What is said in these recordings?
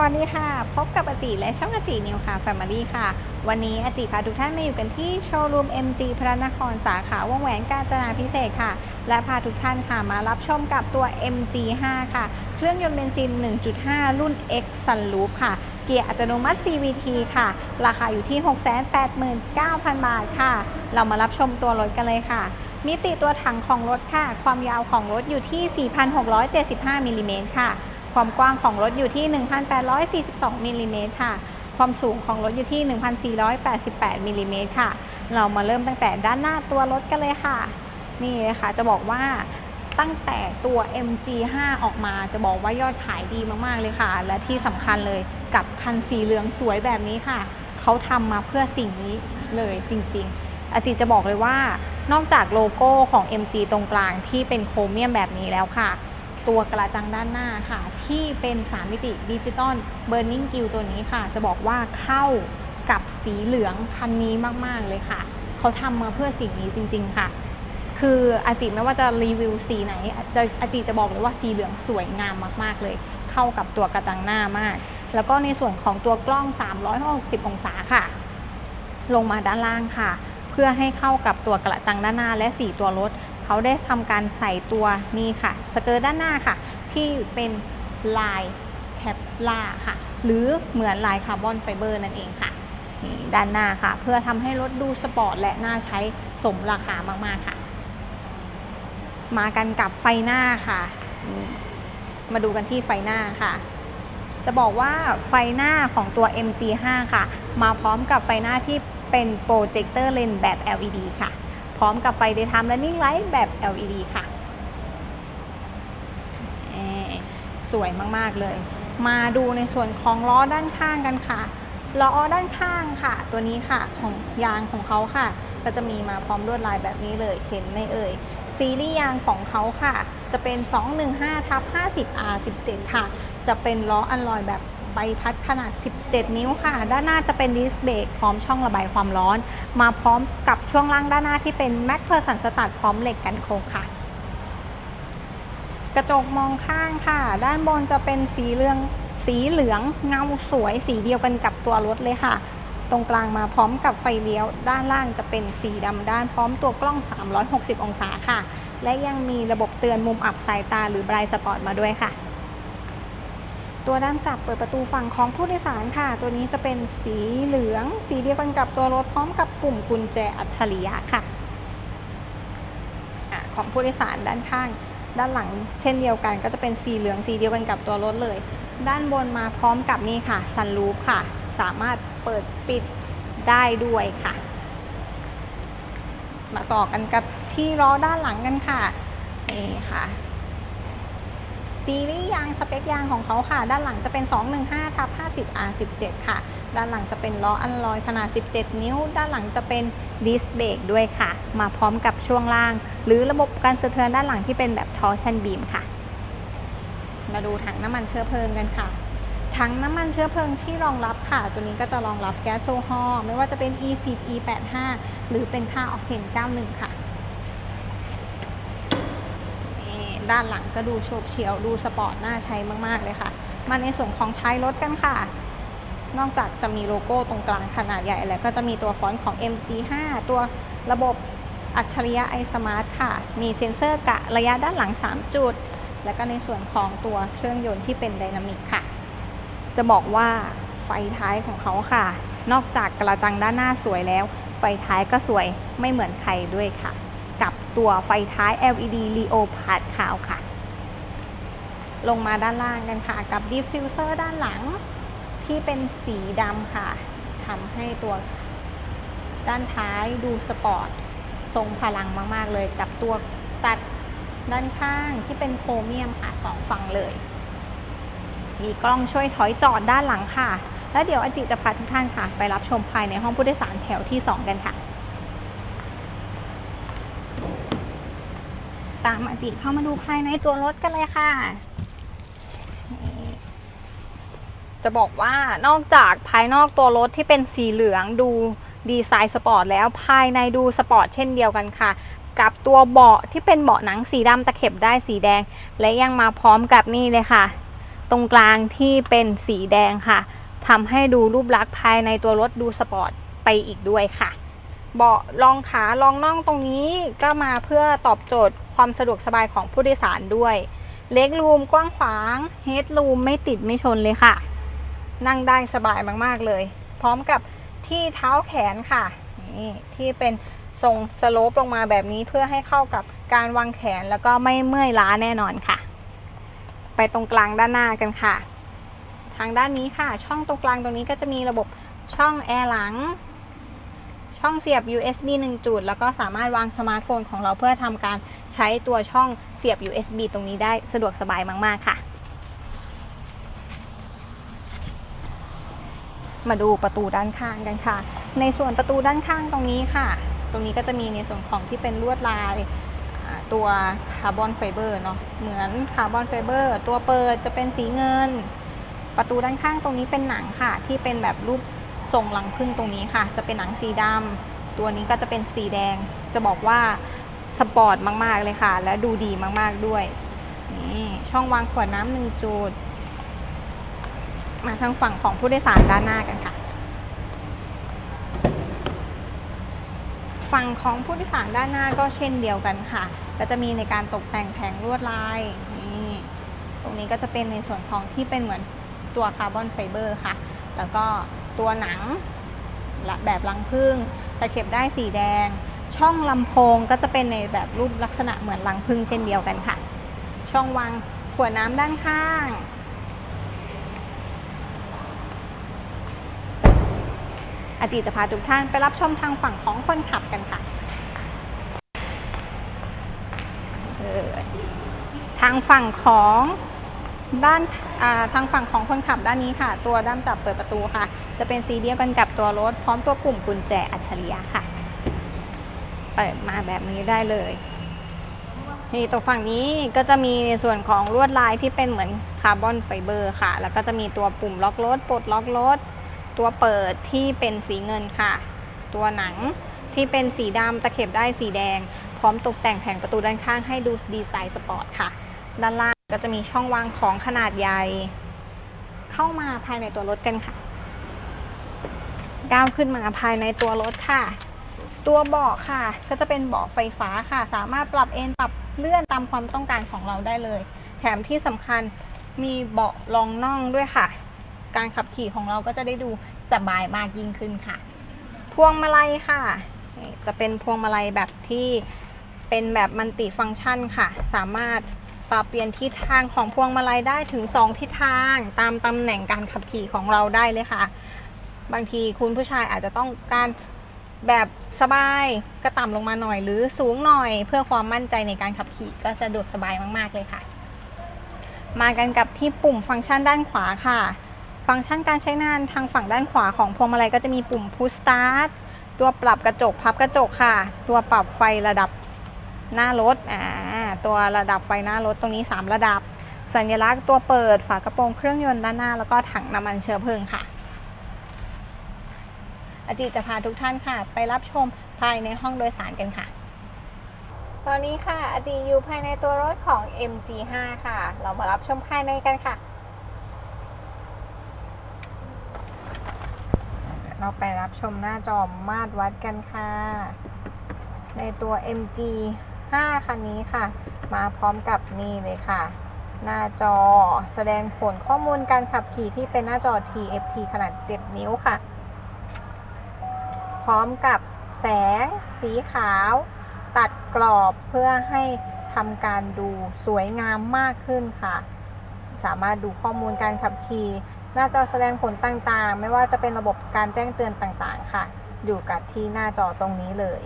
วัสดีค่ะ พบกับอาจิและช่องอาจินิวค่ะ Family ค่ะ วันนี้อาจิพาทุกท่านมาอยู่กันที่โชว์รูม MG พระนครสาขาวงแหวนกาญจนาพิเศษค่ะ และพาทุกท่านค่ะมารับชมกับตัว MG5 ค่ะ เครื่องยนต์เบนซิน 1.5 รุ่น X Sunroof ค่ะ เกียร์อัตโนมัติ CVT ค่ะ ราคาอยู่ที่ 689,000 บาทค่ะ เรามารับชมตัวรถกันเลยค่ะมิติตัวถังของรถค่ะ ความยาวของรถอยู่ที่ 4,675มิลลิเมตรค่ะ ความกว้างของรถอยู่ที่ 1,842มิลลิเมตรค่ะ ความสูงของรถอยู่ที่ 1,488มิลลิเมตรค่ะ เรามาเริ่มตั้งแต่ด้านหน้าตัวรถกันเลยค่ะ นี่เลยค่ะ จะบอกว่าตั้งแต่ตัว MG5 ออกมาจะบอกว่ายอดขายดีมาก ๆ เลยค่ะ และที่สำคัญเลยกับคันสีเหลืองสวยแบบนี้ค่ะ เขาทำมาเพื่อสิ่งนี้เลยจริง ๆ อาจิจะบอกเลยว่านอกจากโลโก้ของ MG ตรงกลางที่เป็นโครเมียมแบบนี้แล้วค่ะ ตัวกระจังด้านหน้าค่ะ ที่เป็น3มิติดิจิตอลเบ r ร์ i ิงกิลตัวนี้ค่ะ จะบอกว่าเข้ากับสีเหลืองคันนี้มาก ๆ เลยค่ะ เขาทำมาเพื่อสิ่งนี้จริง ๆ ค่ะ คืออาจิไม่ว่าจะรีวิวสีไหนจะอาจิจะบอกเลยว่าสีเหลืองสวยงามมาก ๆ เลย เข้ากับตัวกระจังหน้ามาก แล้วก็ในส่วนของตัวกล้อง 360 องศาค่ะ ลงมาด้านล่างค่ะ เพื่อให้เข้ากับตัวกระจังด้านหน้าและสีตัวรถ เขาได้ทำการใส่ตัวนี่ค่ะ สเกิร์ตด้านหน้าค่ะ ที่เป็นลายแคปล่าค่ะ หรือเหมือนลายคาร์บอนไฟเบอร์นั่นเองค่ะนี่ด้านหน้าค่ะ เพื่อทำให้รถดูสปอร์ตและน่าใช้สมราคามากๆค่ะ มากันกับไฟหน้าค่ะ มาดูกันที่ไฟหน้าค่ะจะบอกว่าไฟหน้าของตัว MG5 ค่ะ มาพร้อมกับไฟหน้าที่เป็นโปรเจคเตอร์เลนแบบ LED ค่ะ พร้อมกับไฟ Daytime Running Light แบบ LED ค่ะ สวยมาก ๆ เลย มาดูในส่วนของล้อด้านข้างกันค่ะ ล้อด้านข้างค่ะ ตัวนี้ค่ะของยางของเขาค่ะ ก็จะมีมาพร้อมลวดลายแบบนี้เลยเห็นไหมเอ่ยซีรีส์ยางของเขาค่ะ จะเป็น 215ทับ 50 R17 ค่ะ จะเป็นล้ออัลลอยแบบ ใบพัดขนาด 17 นิ้วค่ะ ด้านหน้าจะเป็นดิสเบรกพร้อมช่องระบายความร้อน มาพร้อมกับช่วงล่างด้านหน้าที่เป็นแม็กเพอร์สันสตัดพร้อมเหล็กกันโค้งค่ะกระจกมองข้างค่ะ ด้านบนจะเป็นสีเหลืองสีเหลืองเงาสวยสีเดียวกันกับตัวรถเลยค่ะ ตรงกลางมาพร้อมกับไฟเลี้ยว ด้านล่างจะเป็นสีดำด้านพร้อมตัวกล้อง 360 องศาค่ะ และยังมีระบบเตือนมุมอับสายตาหรือ Blind Spot มาด้วยค่ะ ตัวด้านจับเปิดประตูฝั่งของผู้โดยสารค่ะ ตัวนี้จะเป็นสีเหลือง สีเดียวกันกับตัวรถพร้อมกับปุ่มกุญแจอัจฉริยะค่ะอะของผู้โดยสารด้านข้าง ด้านหลังเช่นเดียวกันก็จะเป็นสีเหลืองสีเดียวกันกับตัวรถเลย ด้านบนมาพร้อมกับนี่ค่ะซันรูฟค่ะ สามารถเปิดปิดได้ด้วยค่ะ มาต่อกันกับที่ล้อด้านหลังกันค่ะนี่ค่ะ ซีรีส์ยางสเปคยางของเขาค่ะ ด้านหลังจะเป็น 215ทับ50 R17 ค่ะ ด้านหลังจะเป็นล้ออัลลอยขนาด 17 นิ้ว ด้านหลังจะเป็นดิสเบรกด้วยค่ะ มาพร้อมกับช่วงล่าง หรือระบบการสะเทือนด้านหลังที่เป็นแบบทอร์ชันบีมค่ะ มาดูถังน้ำมันเชื้อเพลิงกันค่ะถังน้ำมันเชื้อเพลิงที่รองรับค่ะ ตัวนี้ก็จะรองรับแก๊สโซฮอล์ไม่ว่าจะเป็น E10 E85 หรือเป็นค่าออกเทน91 ค่ะ นี่ ด้านหลังก็ดูโฉบเฉียวดูสปอร์ตน่าใช้มาก ๆ เลยค่ะ มาในส่วนของท้ายรถกันค่ะ นอกจากจะมีโลโก้ตรงกลางขนาดใหญ่แล้วก็จะมีตัวฟอนต์ของ MG5 ตัวระบบอัจฉริยะ iSmart ค่ะ มีเซ็นเซอร์กะระยะด้านหลัง 3 จุด แล้วก็ในส่วนของตัวเครื่องยนต์ที่เป็นไดนามิกค่ะ จะบอกว่าไฟท้ายของเขาค่ะ นอกจากกระจังด้านหน้าสวยแล้ว ไฟท้ายก็สวยไม่เหมือนใครด้วยค่ะ ตัวไฟท้าย LED Leopard ขาวค่ะ ลงมาด้านล่างกันค่ะ กับดิฟฟิวเซอร์ด้านหลังที่เป็นสีดำค่ะทำให้ตัวด้านท้ายดูสปอร์ต ทรงพลังมากๆ เลยกับตัวตัดด้านข้างที่เป็นโครเมียมค่ะสองฝั่งเลย มีกล้องช่วยถอยจอดด้านหลังค่ะ แล้วเดี๋ยวอาจิจะพาทุกท่านค่ะ ไปรับชมภายในห้องผู้โดยสารแถวที่ 2 กันค่ะ ตามอาจิเข้ามาดูภายในตัวรถกันเลยค่ะ จะบอกว่านอกจากภายนอกตัวรถที่เป็นสีเหลืองดูดีไซน์สปอร์ตแล้วภายในดูสปอร์ตเช่นเดียวกันค่ะ กับตัวเบาะที่เป็นเบาะหนังสีดำตะเข็บได้สีแดง และยังมาพร้อมกับนี่เลยค่ะ ตรงกลางที่เป็นสีแดงค่ะทำให้ดูรูปลักษณ์ภายในตัวรถดูสปอร์ตไปอีกด้วยค่ะ เบาะรองขารองน่องตรงนี้ก็มาเพื่อตอบโจทย์ความสะดวกสบายของผู้โดยสารด้วย เล็กรูมกว้างขวางเฮดรูมไม่ติดไม่ชนเลยค่ะ นั่งได้สบายมากๆเลย พร้อมกับที่เท้าแขนค่ะนี่ที่เป็นทรงสโลปลงมาแบบนี้เพื่อให้เข้ากับการวางแขนแล้วก็ไม่เมื่อยล้าแน่นอนค่ะ ไปตรงกลางด้านหน้ากันค่ะ ทางด้านนี้ค่ะ ช่องตรงกลางตรงนี้ก็จะมีระบบช่องแอร์หลัง ช่องเสียบ USB 1 จุด แล้วก็สามารถวางสมาร์ทโฟนของเราเพื่อทำการใช้ตัวช่องเสียบ USB ตรงนี้ได้สะดวกสบายมาก ๆ ค่ะ มาดูประตูด้านข้างกันค่ะ ในส่วนประตูด้านข้างตรงนี้ค่ะ ตรงนี้ก็จะมีในส่วนของที่เป็นลวดลายตัวคาร์บอนไฟเบอร์เนาะ เหมือนคาร์บอนไฟเบอร์ตัวเปิดจะเป็นสีเงิน ประตูด้านข้างตรงนี้เป็นหนังค่ะ ที่เป็นแบบรูป ทรงรังผึ้งตรงนี้ค่ะ จะเป็นหนังสีดำตัวนี้ก็จะเป็นสีแดง จะบอกว่าสปอร์ตมาก ๆ เลยค่ะ และดูดีมาก ๆ ด้วยนี่ช่องวางขวดน้ำหนึ่งจุด มาทางฝั่งของผู้โดยสารด้านหน้ากันค่ะ ฝั่งของผู้โดยสารด้านหน้าก็เช่นเดียวกันค่ะ ก็จะมีในการตกแต่งแผงลวดลายนี่ตรงนี้ก็จะเป็นในส่วนของที่เป็นเหมือนตัวคาร์บอนไฟเบอร์ค่ะ แล้วก็ ตัวหนังและแบบรังผึ้งตะเข็บได้สีแดง ช่องลำโพงก็จะเป็นในแบบรูปลักษณะเหมือนรังผึ้งเช่นเดียวกันค่ะ ช่องวางขวดน้ำด้านข้างอาจีจะพาทุกท่านไปรับชมทางฝั่งของคนขับกันค่ะ ทางฝั่งของ ด้านาทางฝั่งของคนขับด้านนี้ค่ะ ตัวด้ามจับเปิดประตูค่ะ จะเป็นสีเดียวกันกับตัวรถ พร้อมตัวปุ่มกุญแจอัจฉริยะค่ะ เปิดมาแบบนี้ได้เลยนี่ตัวฝั่งนี้ก็จะมีในส่วนของลวดลายที่เป็นเหมือนคาร์บอนไฟเบอร์ค่ะ แล้วก็จะมีตัวปุ่มล็อกรถปลดล็อกรถ ตัวเปิดที่เป็นสีเงินค่ะ ตัวหนังที่เป็นสีดำตะเข็บได้สีแดง พร้อมตกแต่งแผงประตูด้านข้างให้ดูดีไซน์สปอร์ตค่ะ ด้านล่าง ก็จะมีช่องวางของขนาดใหญ่ เข้ามาภายในตัวรถกันค่ะ ก้าวขึ้นมาภายในตัวรถค่ะ ตัวเบาะค่ะ ก็จะเป็นเบาะไฟฟ้าค่ะ สามารถปรับเอนปรับเลื่อนตามความต้องการของเราได้เลย แถมที่สำคัญมีเบาะรองน่องด้วยค่ะ การขับขี่ของเราก็จะได้ดูสบายมากยิ่งขึ้นค่ะ พวงมาลัยค่ะ จะเป็นพวงมาลัยแบบที่เป็นแบบมัลติฟังก์ชันค่ะ สามารถ ปรับเปลี่ยนทิศทางของพวงมาลัยได้ถึง 2 ทิศทางตามตำแหน่งการขับขี่ของเราได้เลยค่ะ บางทีคุณผู้ชายอาจจะต้องการแบบสบายก็ต่ำลงมาหน่อยหรือสูงหน่อยเพื่อความมั่นใจในการขับขี่ก็สะดวกสบายมาก ๆ เลยค่ะ มากันกับที่ปุ่มฟังก์ชันด้านขวาค่ะ ฟังก์ชันการใช้งานทางฝั่งด้านขวาของพวงมาลัยก็จะมีปุ่ม push start ตัวปรับกระจกพับกระจกค่ะ ตัวปรับไฟระดับ หน้ารถอ่าตัวระดับไฟหน้ารถตรงนี้ 3 ระดับ สัญลักษณ์ตัวเปิดฝากระโปรงเครื่องยนต์ด้านหน้า แล้วก็ถังน้ำมันเชื้อเพลิงค่ะ อาจิจะพาทุกท่านค่ะ ไปรับชมภายในห้องโดยสารกันค่ะ ตอนนี้ค่ะอาจิอยู่ภายในตัวรถของ MG5 ค่ะ เรามารับชมภายในกันค่ะ เราไปรับชมหน้าจอมาตรวัดกันค่ะ ในตัว MG 5 คันนี้ค่ะ มาพร้อมกับนี่เลยค่ะ หน้าจอแสดงผลข้อมูลการขับขี่ที่เป็นหน้าจอ TFT ขนาด 7 นิ้วค่ะ พร้อมกับแสง สีขาว ตัดกรอบเพื่อให้ทำการดูสวยงามมากขึ้นค่ะ สามารถดูข้อมูลการขับขี่หน้าจอแสดงผลต่างๆ ไม่ว่าจะเป็นระบบการแจ้งเตือนต่างๆ ค่ะ อยู่กับที่หน้าจอตรงนี้เลย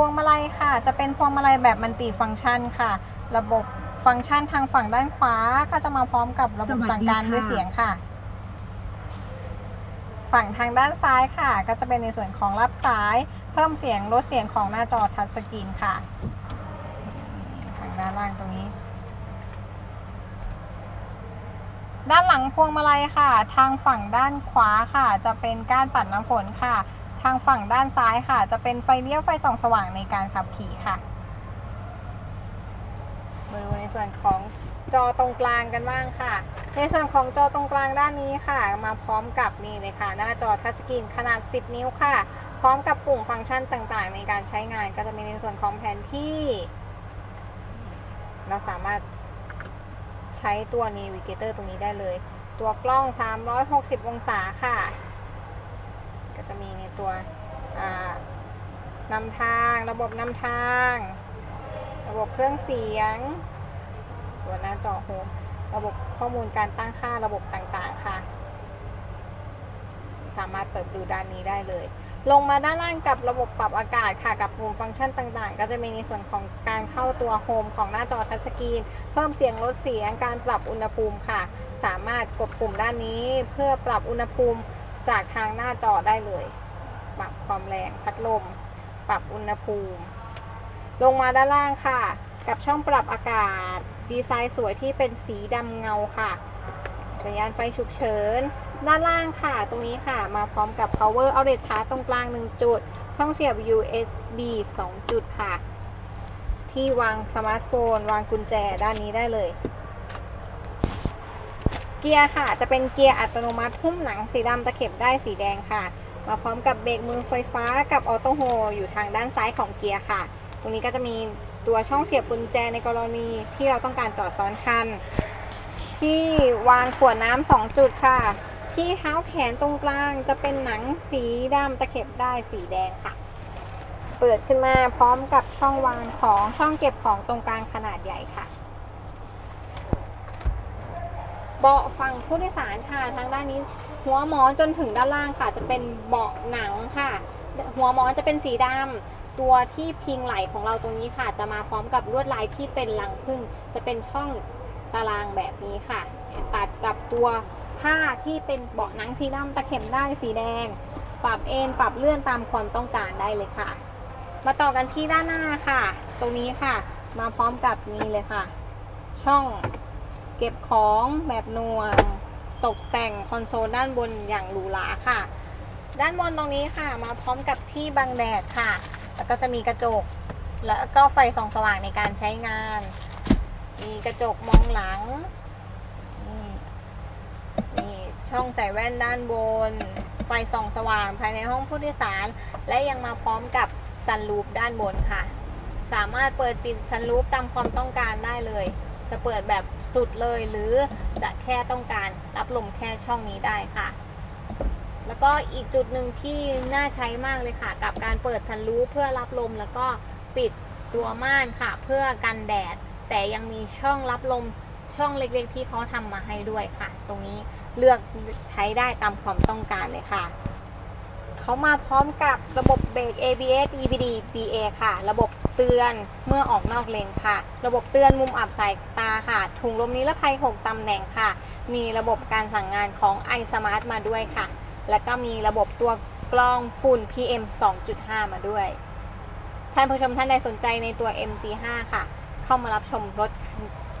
วงมาลัยค่ะ จะเป็นพวงมาลัยแบบมัลติฟังก์ชันค่ะ ระบบฟังก์ชันทางฝั่งด้านขวาก็จะมาพร้อมกับระบบสั่งการด้วยเสียงค่ะ ฝั่งทางด้านซ้ายค่ะ ก็จะเป็นในส่วนของรับสาย เพิ่มเสียงลดเสียงของหน้าจอทัชสกรีนค่ะทางด้านล่างตรงนี้ด้านหลังพวงมาลัยค่ะ ทางฝั่งด้านขวาค่ะ จะเป็นก้านปัดน้ำฝนค่ะ ทางฝั่งด้านซ้ายค่ะ จะเป็นไฟเลี้ยวไฟส่องสว่างในการขับขี่ค่ะ มาดูในส่วนของจอตรงกลางกันบ้างค่ะ ในส่วนของจอตรงกลางด้านนี้ค่ะ มาพร้อมกับนี่เลยค่ะ หน้าจอทัชสกรีนขนาด 10 นิ้วค่ะ พร้อมกับปุ่มฟังก์ชันต่างๆ ในการใช้งานก็จะมีในส่วนของแผนที่ เราสามารถใช้ตัว Navigator ตรงนี้ได้เลย ตัวกล้อง 360 องศาค่ะ จะมีในตัวนำทางระบบนำทาง ระบบเครื่องเสียง ตัวหน้าจอโฮมระบบข้อมูลการตั้งค่าระบบต่างๆค่ะ สามารถเปิดดูด้านนี้ได้เลย ลงมาด้านล่างกับระบบปรับอากาศค่ะกับปุ่มฟังก์ชันต่างๆ ก็จะมีในส่วนของการเข้าตัวโฮมของหน้าจอทัชสกรีน เพิ่มเสียงลดเสียงการปรับอุณหภูมิค่ะ สามารถกดปุ่มด้านนี้เพื่อปรับอุณหภูมิ จากทางหน้าจอได้เลย ปรับความแรงพัดลม ปรับอุณหภูมิ ลงมาด้านล่างค่ะ กับช่องปรับอากาศ ดีไซน์สวยที่เป็นสีดำเงาค่ะ สัญญาณไฟฉุกเฉิน ด้านล่างค่ะ ตรงนี้ค่ะ มาพร้อมกับ power outlet charge ตรงกลาง 1 จุด ช่องเสียบ USB 2 จุดค่ะ ที่วางสมาร์ทโฟน วางกุญแจด้านนี้ได้เลย เกียร์ค่ะ จะเป็นเกียร์อัตโนมัติหุ้มหนังสีดำตะเข็บได้สีแดงค่ะ มาพร้อมกับเบรกมือไฟฟ้ากับออโต้โฮอยู่ทางด้านซ้ายของเกียร์ค่ะ ตรงนี้ก็จะมีตัวช่องเสียบกุญแจในกรณีที่เราต้องการจอดซ้อนคัน ที่วางขวดน้ำสองจุดค่ะ ที่เท้าแขนตรงกลางจะเป็นหนังสีดำตะเข็บได้สีแดงค่ะ เปิดขึ้นมาพร้อมกับช่องวางของช่องเก็บของตรงกลางขนาดใหญ่ค่ะ เบาะฝั่งผู้โดยสารค่ะทางด้านนี้ หัวหมอนจนถึงด้านล่างค่ะ จะเป็นเบาะหนังค่ะ หัวหมอนจะเป็นสีดำตัวที่พิงไหล่ของเราตรงนี้ค่ะ จะมาพร้อมกับลวดลายที่เป็นรังผึ้งจะเป็นช่องตารางแบบนี้ค่ะ ตัดกับตัวผ้าที่เป็นเบาะหนังสีดำตะเข็บได้สีแดง ปรับเอนปรับเลื่อนตามความต้องการได้เลยค่ะ มาต่อกันที่ด้านหน้าค่ะ ตรงนี้ค่ะ มาพร้อมกับนี่เลยค่ะ ช่อง เก็บของแบบนวงตกแต่งคอนโซลด้านบนอย่างหรูหราค่ะ ด้านบนตรงนี้ค่ะ มาพร้อมกับที่บังแดดค่ะ แล้วก็จะมีกระจก แล้วก็ไฟส่องสว่างในการใช้งาน มีกระจกมองหลังนี่มีช่องใส่แว่นด้านบน ไฟส่องสว่างภายในห้องผู้โดยสาร และยังมาพร้อมกับซันรูฟด้านบนค่ะ สามารถเปิดปิดซันรูฟตามความต้องการได้เลย จะเปิดแบบ สุดเลยหรือจะแค่ต้องการรับลมแค่ช่องนี้ได้ค่ะ แล้วก็อีกจุดหนึ่งที่น่าใช้มากเลยค่ะ กับการเปิดซันรูฟเพื่อรับลมแล้วก็ปิดตัวม่านค่ะ เพื่อกันแดด แต่ยังมีช่องรับลมช่องเล็กๆ ที่เขาทำมาให้ด้วยค่ะ ตรงนี้เลือกใช้ได้ตามความต้องการเลยค่ะเขามาพร้อมกับระบบเบรก ABS EBD BA ค่ะ ระบบ เตือนเมื่อออกนอกเลนค่ะ ระบบเตือนมุมอับสายตาค่ะ ถุงลมนิรภัย 6ตำแหน่งค่ะ มีระบบการสั่งงานของ iSmart มาด้วยค่ะ แล้วก็มีระบบตัวกล้องฝุ่น PM 2.5 มาด้วย ท่านผู้ชมท่านใดสนใจในตัว MG5 ค่ะ เข้ามารับชมรถ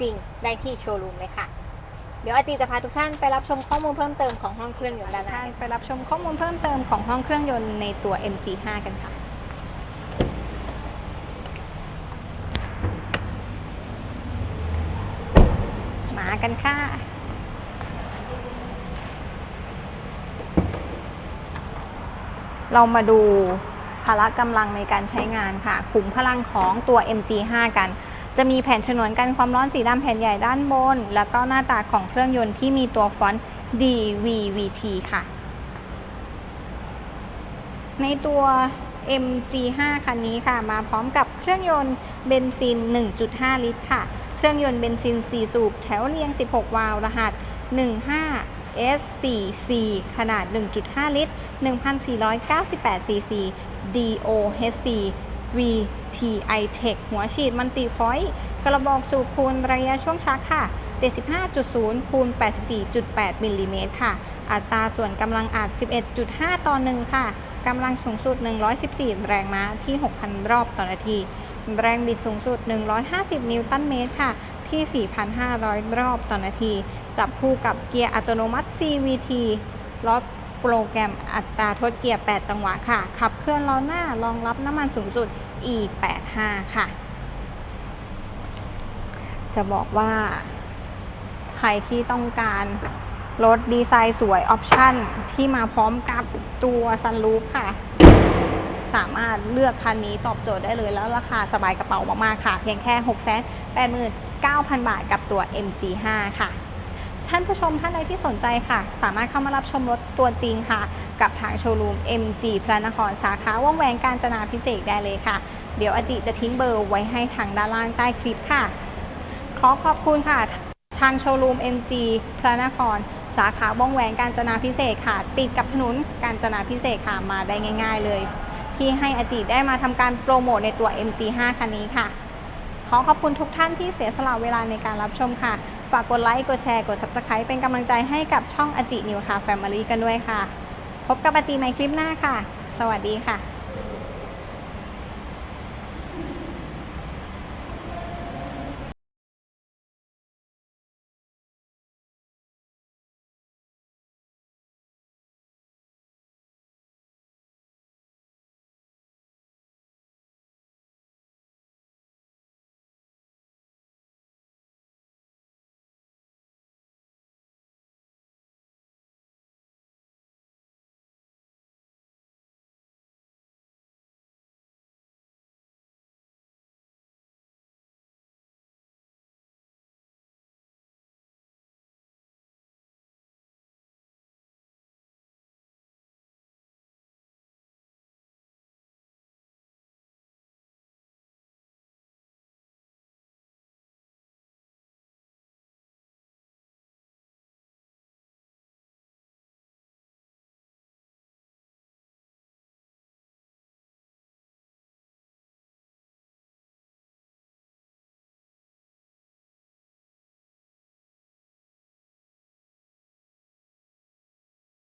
จริงได้ที่โชว์รูมเลยค่ะเดี๋ยวอาจีจะพาทุกท่านไปรับชมข้อมูลเพิ่มเติมของห้องเครื่องยนต์ด้านหน้าไปรับชมข้อมูลเพิ่มเติมของห้องเครื่องยนต์ในตัว MG5 กันค่ะ มา กันค่ะ เรามาดูพละกำลังในการใช้งานค่ะ ขุมพลังของตัว MG5 กัน จะมีแผ่นฉนวนกันความร้อนสีดำแผ่นใหญ่ด้านบน แล้วก็หน้าตาของเครื่องยนต์ที่มีตัวฟอนต์ DVVT ค่ะ ในตัว MG5 คันนี้ค่ะ มาพร้อมกับเครื่องยนต์เบนซิน 1.5 ลิตรค่ะ เครื่องยนต์เบนซิน 4 สูบ แถวเรียง 16 วาล์วรหัส 15 S4C ขนาด 1.5 ลิตร 1,498 cc DOHC VTI Tech หัวฉีดมันติฟอยต์กระบอกสูบคูณระยะช่วงชักค่ะ 75.0 คูณ 84.8 มิลลิเมตรค่ะ อัตราส่วนกำลังอัด 11.5 ต่อ 1 ค่ะ กำลังสูงสุด 114 แรงม้าที่ 6,000 รอบต่อนาที แรงบิดสูงสุด 150 นิวตันเมตรค่ะ ที่ 4,500 รอบต่อนาที จับคู่กับเกียร์อัตโนมัติ CVT ล้อโปรแกรมอัตราทดเกียร์ 8 จังหวะค่ะ ขับเคลื่อนล้อหน้ารองรับน้ำมันสูงสุด E85 ค่ะ จะบอกว่า ใครที่ต้องการรถดีไซน์สวยออปชั่นที่มาพร้อมกับตัวซันรูฟค่ะ สามารถเลือกคันนี้ตอบโจทย์ได้เลยแล้วราคาสบายกระเป๋ามากๆค่ะ เพียงแค่ 6 8 9 0 0 0 บาทกับตัว MG5 ค่ะ ท่านผู้ชมท่านใดที่สนใจค่ะ สามารถเข้ามารับชมรถตัวจริงค่ะ กับทางโชว์รูม MG พระนครสาขาว่องแหวงการจนาพิเศษได้เลยค่ะ เดี๋ยวอจิจะทิ้งเบอร์ไว้ให้ทางด้านล่างใต้คลิปค่ะ ขอขอบคุณค่ะ ทางโชว์รูม MG พระนครสาขาว่องแหวงการจนาพิเศษค่ะ ติดกับถนนการจนาพิเศษค่ะมาได้ง่าย ๆ เลย ที่ให้อาจิได้มาทำการโปรโมทในตัว MG5 คันนี้ค่ะ ขอขอบคุณทุกท่านที่เสียสละเวลาในการรับชมค่ะ ฝากกดไลค์กดแชร์กด Subscribe เป็นกำลังใจให้กับช่องอาจินิวค่ะ Family กันด้วยค่ะ พบกับอาจิในคลิปหน้าค่ะ สวัสดีค่ะ